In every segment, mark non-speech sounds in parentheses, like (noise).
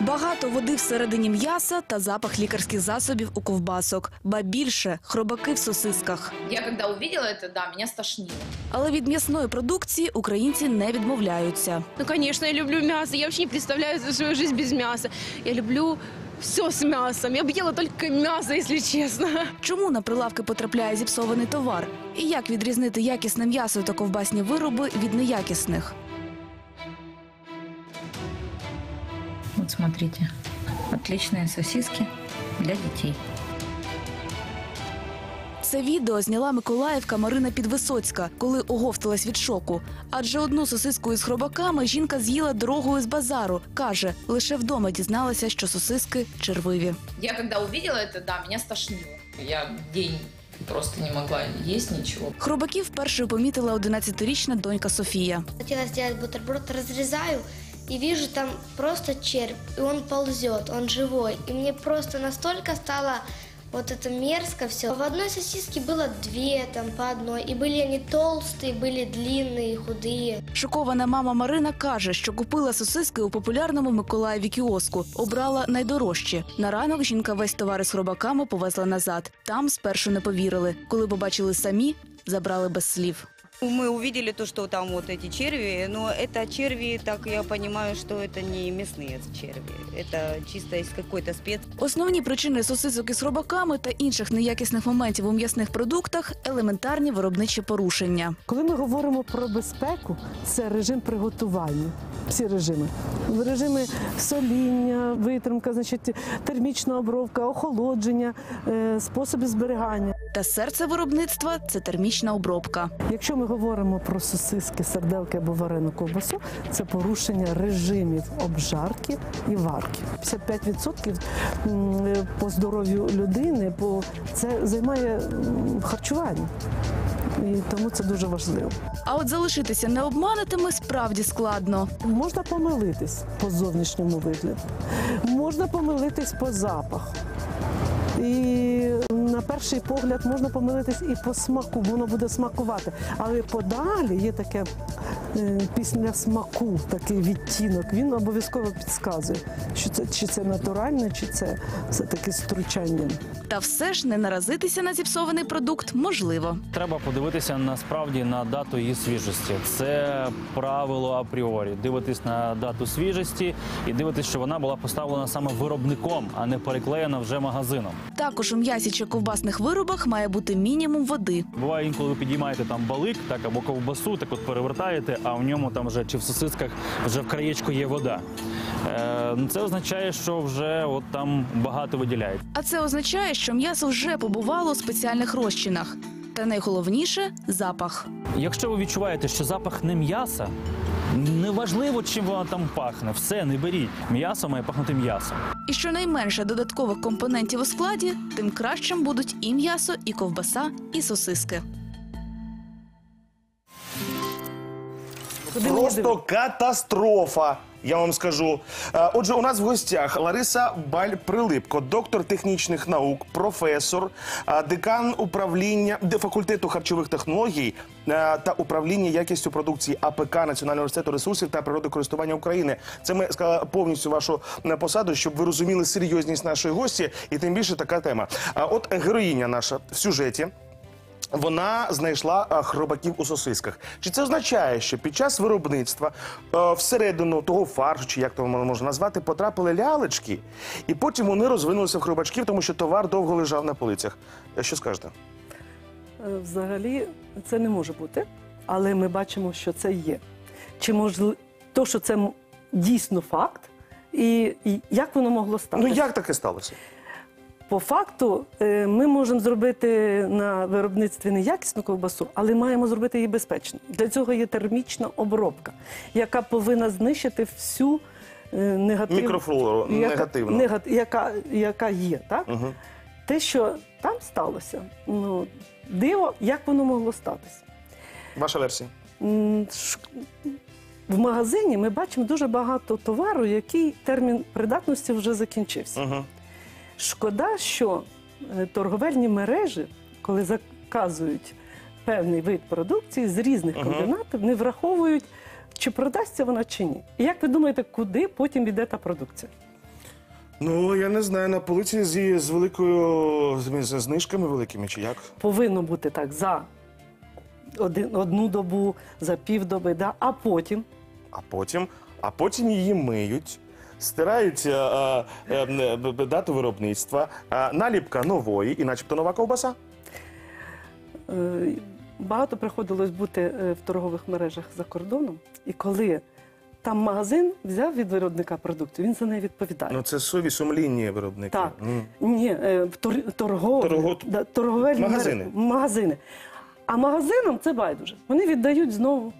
Багато води всередині м'яса та запах лікарських засобів у ковбасок. Ба більше хробаки в сосисках. Я когда увидела это, да, меня стошнило. Але від м'ясної продукції українці не відмовляються. Ну, конечно, я люблю мясо. Я вообще не представляю свою жизнь без мяса. Я люблю все с мясом. Я бы ела только мясо, если честно. Чому на прилавки потрапляє зіпсований товар? І як відрізнити якісне м'ясо та ковбасні вироби від неякісних? Вот смотрите, отличные сосиски для детей. Це відео зняла Миколаївка Марина Підвисоцька, коли оговталась від шоку. Адже одну сосиску із хробаками жінка з'їла дорогою з базару. Каже, лише вдома дізналася, що сосиски червиві. Я когда увидела это, да, меня стошнило. Я день просто не могла есть ничего. Хробаків першою помітила 11-річна донька Софія. Хотела сделать бутерброд, разрезаю и вижу там просто червь, и он ползет, он живой. И мне просто настолько стало вот это мерзко все. В одной сосиске было две, там по одной, и были они толстые, были длинные, худые. Шокована мама Марина каже, що купила сосиски у популярному Миколаєві кіоску. Обрала найдорожчі. На ранок жінка весь товар із хробаками повезла назад. Там спершу не повірили. Коли побачили самі, забрали без слів. Мы увидели то, что там вот эти черви, но это черви, так я понимаю, что это не мясные черви. Это чисто из какой-то спец. Основні причини сосисок із хробаками та інших неякісних моментів у м'ясних продуктах елементарні виробничі порушення. Коли ми говоримо про безпеку, це режим приготування. Всі режими. Режими соління, витримка, значить, термічна обробка, охолодження, е, способи зберігання. Та серце виробництва це термічна обробка. Якщо ми говоримо про сосиски, серделки або варену ковбасу, це порушення режимів обжарки і варки. 55% е, по здоров'ю людини, по це займає харчування. І тому це дуже важливо. А от залишитися необманутими справді складно. Можна помилитись по зовнішньому вигляду, можна помилитись по запаху. І перший погляд можна помилитись і по смаку, воно буде смакувати. Але подалі є таке е, після смаку, такий відтінок. Він обов'язково підказує, що це чи це натуральне, чи це все-таки стручання. Та все ж не наразитися на зіпсований продукт можливо. Треба подивитися насправді на дату її свіжості. Це правило апріорі. Дивитись на дату свіжості і дивитись, що вона була поставлена саме виробником, а не переклеєна вже магазином. Також у м'ясі чи ковбасних виробах має бути мінімум води. Буває інколи ви підіймаєте там балик, так або ковбасу, так от перевертаєте, а в ньому там вже чи в сосисках вже в краєчку є вода. Е, ну, це означає, що вже от там багато виділяють. А це означає, що м'ясо вже побувало у спеціальних розчинах. Та найголовніше запах. Якщо ви відчуваєте, що запах не м'яса, неважливо, чим воно там пахне, все не беріть. М'ясо має пахнути м'ясом. І що найменше додаткових компонентів у складі, тим кращим будуть і м'ясо, і ковбаса, і сосиски. Просто катастрофа. Я вам скажу. Е, Отже, у нас в гостях Лариса Баль-Прилипко, доктор технічних наук, професор, е, декан управління факультету харчових технологій е, та управління якістю продукції АПК Національного університету ресурсів та природокористування України. Це ми сказали повністю вашу посаду, щоб ви розуміли серйозність нашої гості, і тим більше така тема. От героїня наша в сюжеті. Вона знайшла а, хробаків у сосисках. Чи це означає, що під час виробництва е, всередину того фаршу, чи як то можна назвати, потрапили лялечки, і потім вони розвинулися в хробачків, тому що товар довго лежав на полицях? Е, Що скажете? Е, Взагалі це не може бути, але ми бачимо, що це є. Чи можливо, то, що це дійсно факт, і, і як воно могло стати? Ну як таке сталося? По факту е, ми можемо зробити на виробництві неякісну ковбасу, але маємо зробити її безпечно. Для цього є термічна обробка, яка повинна знищити всю е, негативну Мікрофлору яка, негативно. нега- яка, яка є. Так? Угу. Те, що там сталося, ну, диво, як воно могло статися. Ваша версія. В магазині ми бачимо дуже багато товару, який термін придатності вже закінчився. Угу. Шкода, що е, торговельні мережі, коли заказують певний вид продукції з різних Мгм. комбінатів, не враховують, чи продасться вона чи ні. І як ви думаєте, куди потім йде та продукція? Ну, я не знаю, на полиці зі, з великою з, з знижками великими чи як? Повинно бути так за один, одну добу, за півдоби, да? а потім А потім, а потім її миють. Стирають е, е, е, дату виробництва, е, наліпка нової і начебто нова ковбаса. Е, Багато приходилось бути е, в торгових мережах за кордоном, і коли там магазин взяв від виробника продукцію, він за неї відповідає. Ну це сові сумлінні виробники. Так. М. Ні, е, в тор- торгові, Торго- да, торговельні Магазини. мережі- магазини. А магазинам це байдуже. Вони віддають знову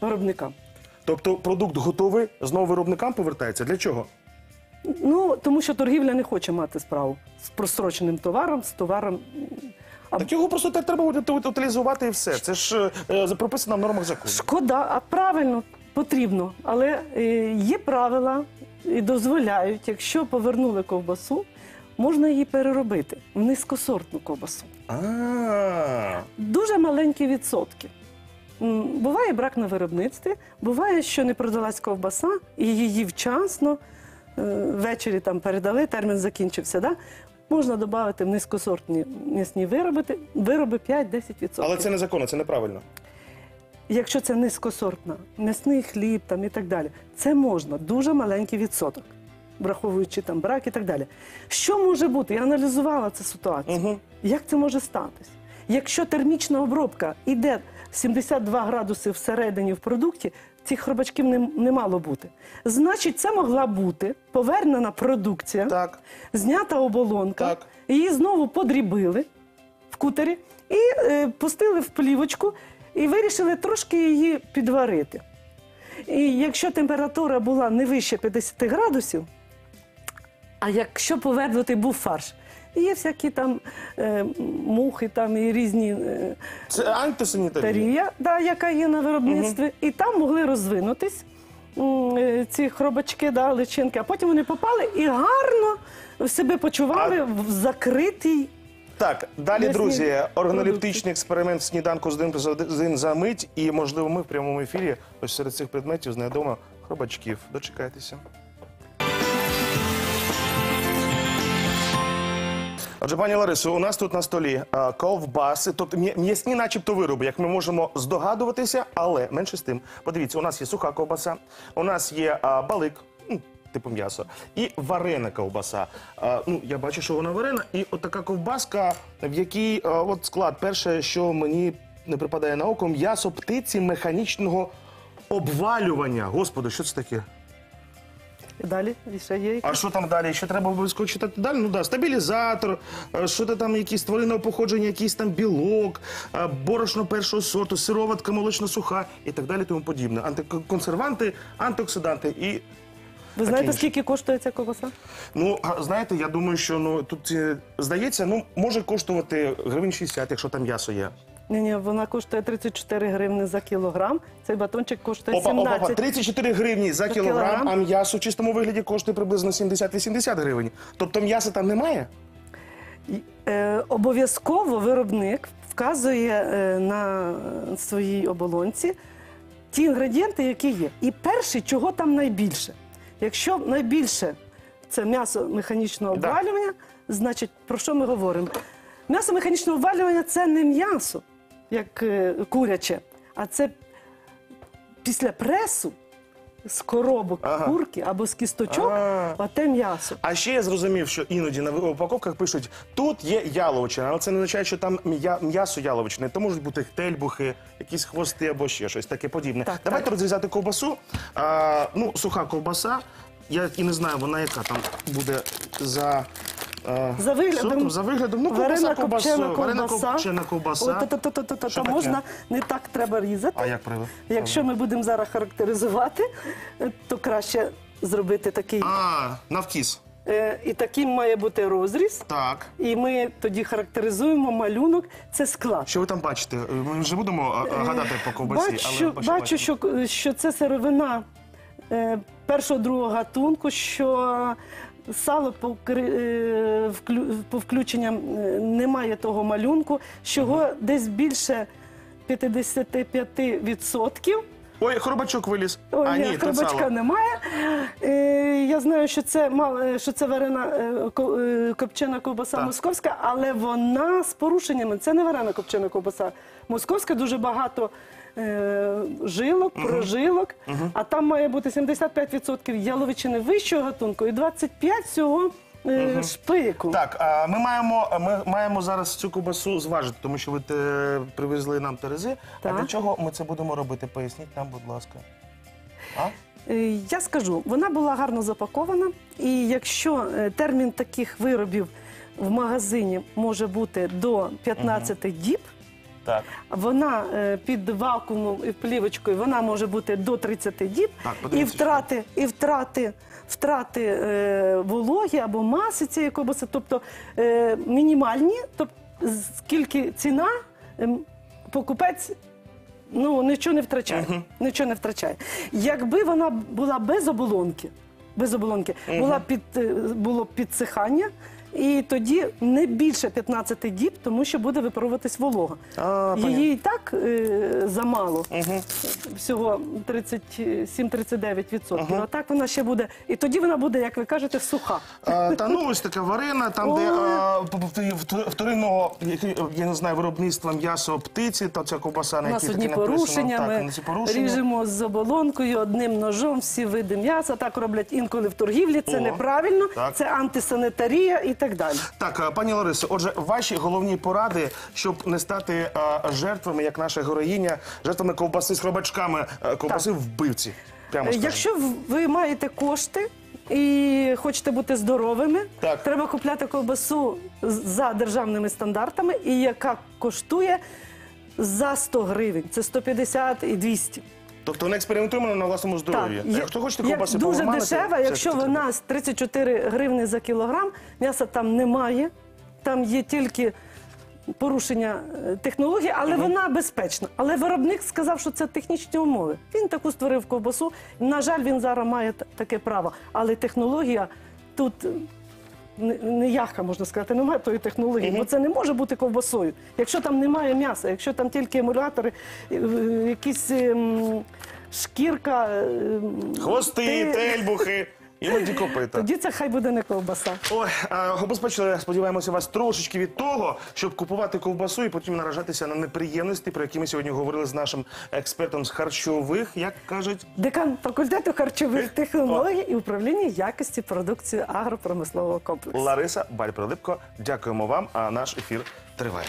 виробникам. Тобто продукт готовий, знову виробникам повертається. Для чого? Ну, тому що торгівля не хоче мати справу з простроченим товаром, з товаром. А Так його просто так треба утилізувати і все. Це ж е, е, прописано в нормах закону. Шкода, а правильно потрібно. Але е, є правила і дозволяють, якщо повернули ковбасу, можна її переробити в низькосортну ковбасу. А, Дуже маленькі відсотки. М, Буває брак на виробництві, буває, що не продалась ковбаса, і її вчасно е, ввечері там передали, термін закінчився. Да? Можна додати в низькосортні м'ясні вироби, вироби 5-10%. але це незаконно, це неправильно. Якщо це низькосортна, м'ясний хліб там, і так далі, це можна, дуже маленький відсоток, враховуючи там брак і так далі. Що може бути? Я аналізувала цю ситуацію. Угу. Як це може статись? Якщо термічна обробка йде 72 градуси всередині в продукті, цих хробачків не, не мало бути. Значить, це могла бути повернена продукція, Так. знята оболонка, Так. її знову подрібили в кутері і е, пустили в плівочку і вирішили трошки її підварити. І якщо температура була не вище 50 градусів, а якщо повернутий був фарш, є всякі там е, мухи там і різні е, Це антисанітарія. тарія, да, яка є на виробництві, і там могли розвинутись м, е, ці хробачки, да, личинки, а потім вони попали і гарно себе почували А- в закритій. Так, далі, М'ясні друзі, продукти. органолептичний експеримент в сніданку з один плюс один за мить. І, можливо, ми в прямому ефірі ось серед цих предметів знайдемо хробачків. Дочекайтеся. Отже, пані Ларисо, у нас тут на столі а, ковбаси, тобто м'я- м'ясні, начебто вироби, як ми можемо здогадуватися, але менше з тим. Подивіться, у нас є суха ковбаса, у нас є а, балик. м, Типу м'ясо. І варена ковбаса. А, ну, я бачу, що вона варена. І от така ковбаска, в якій от склад. Перше, що мені не припадає на око, м'ясо птиці механічного обвалювання. Господи, що це таке? Далі і ще є. А що там далі? Що треба обов'язково читати далі? Ну да, стабілізатор, е, що то там якісь тваринного походження, якийсь там білок, е, борошно першого сорту, сироватка молочно-суха і так далі, тому подібне. Антиконсерванти, антиоксиданти і. Ви знаєте, інше. скільки коштує ця ковбаса? Ну, а, знаєте, я думаю, що ну тут е, здається, ну може коштувати гривень 60, якщо там м'ясо є. Ні, ні, вона коштує 34 гривни за кілограм. Цей батончик коштує Опа, опа, 17. опа, 34 гривні за За кілограм, кілограм. а м'ясо в чистому вигляді коштує приблизно 70-80 гривень. Тобто м'яса там немає? Е, обов'язково виробник вказує е, на своїй оболонці ті інгредієнти, які є. І перший, чого там найбільше. Якщо найбільше це м'ясо механічного Да. обвалювання, значить про що ми говоримо? М'ясо механічного обвалювання це не м'ясо, як е, куряче, а це після пресу з коробок Ага. курки або з кісточок, А. оте м'ясо. А ще я зрозумів, що іноді на упаковках пишуть, тут є яловичина, але це не означає, що там м'я- м'ясо яловичне. То можуть бути тельбухи, якісь хвости або ще щось таке подібне. Так, Давайте так. розрізати ковбасу. А, ну, суха ковбаса. Я і не знаю, вона яка там буде за. А, За виглядом, за виглядом. Ну, варена копчена варена ковбаса. копчена ковбаса. От, то, то, то, то, Що таке? можна не так треба різати. А як правило? Якщо ми будемо зараз характеризувати, е, то краще зробити такий. А, навкіс. Е, і таким має бути розріз. Так. І ми тоді характеризуємо малюнок. Це склад. Що ви там бачите? Ми вже будемо а, а, гадати по ковбасі, Бачу, але бачу, що, що це сировина е, першого другого гатунку, що сало по, е, по включенням е, немає того малюнку, що його десь більше 55% Ой, хробачок виліз. Ой, а ні, ні, хробачка сало. немає. Е, я знаю, що це мал- що це варена е, ко- е, копчена ковбаса Так. московська, але вона з порушеннями. Це не варена копчена ковбаса. Московська дуже багато е, жилок, прожилок, а там має бути 75% яловичини вищого гатунку і 25% всього е, шпику. Так, а ми маємо, ми маємо зараз цю ковбасу зважити, тому що ви те, привезли нам терези. А для чого ми це будемо робити? Поясніть нам, будь ласка. А? Е, Я скажу, вона була гарно запакована, і якщо е, термін таких виробів в магазині може бути до 15 діб, Так. вона е, під вакуумом і плівочкою вона може бути до 30 діб, Так, і втрати, і втрати, втрати е, вологи або маси цієї ковбаси, тобто е, мінімальні, тобто скільки ціна, ем, покупець. Ну, нічого не втрачає. Нічого не втрачає. Якби вона була без оболонки, без оболонки, була під, е, було підсихання, і тоді не більше 15 діб, тому що буде випаровуватись волога. А, Її і так е, замало, всього 37-39%. А так вона ще буде. І тоді вона буде, як ви кажете, суха. Та ну ось така варена, там, де а, п- п- втор- вторинного, який, я не знаю, виробництва м'ясо птиці, та ця ковбаса, У на нас якій одні таки написано. порушення. Так, Ми ці порушення. ріжемо з оболонкою одним ножом всі види м'яса. Так роблять інколи в торгівлі. Це О, неправильно, так. це антисанітарія і так далі. Так, пані Ларисо, отже, ваші головні поради, щоб не стати а, жертвами, як наша героїня, жертвами ковбаси з хробачками, а, ковбаси вбивці. Прямо скажемо. Якщо ви маєте кошти і хочете бути здоровими, Так. треба купляти ковбасу за державними стандартами, і яка коштує за 100 гривень. Це 150 і 200. Тобто не експериментуємо на власному здоров'ї. є- Якщо хочете як ковбаси дуже дешева, якщо вона з 34 гривни за кілограм, м'яса там немає, там є тільки порушення е, технології, але вона безпечна. Але виробник сказав, що це технічні умови. Він таку створив ковбасу. На жаль, він зараз має таке право. Але технологія тут. Не- Ніяка, можна сказати, немає тої технології, бо це не може бути ковбасою. Якщо там немає м'яса, якщо там тільки емулятори, е, е, якісь ем, шкірка, ем, Хвости, ти- тельбухи, (laughs) іноді копита. тоді це хай буде не ковбаса. Ой, а, обезпечили, сподіваємося, вас трошечки від того, щоб купувати ковбасу і потім наражатися на неприємності, про які ми сьогодні говорили з нашим експертом з харчових, як кажуть. Декан факультету харчових технологій і управління якості продукції агропромислового комплексу. Лариса Баль-Прилипко, дякуємо вам, а наш ефір триває.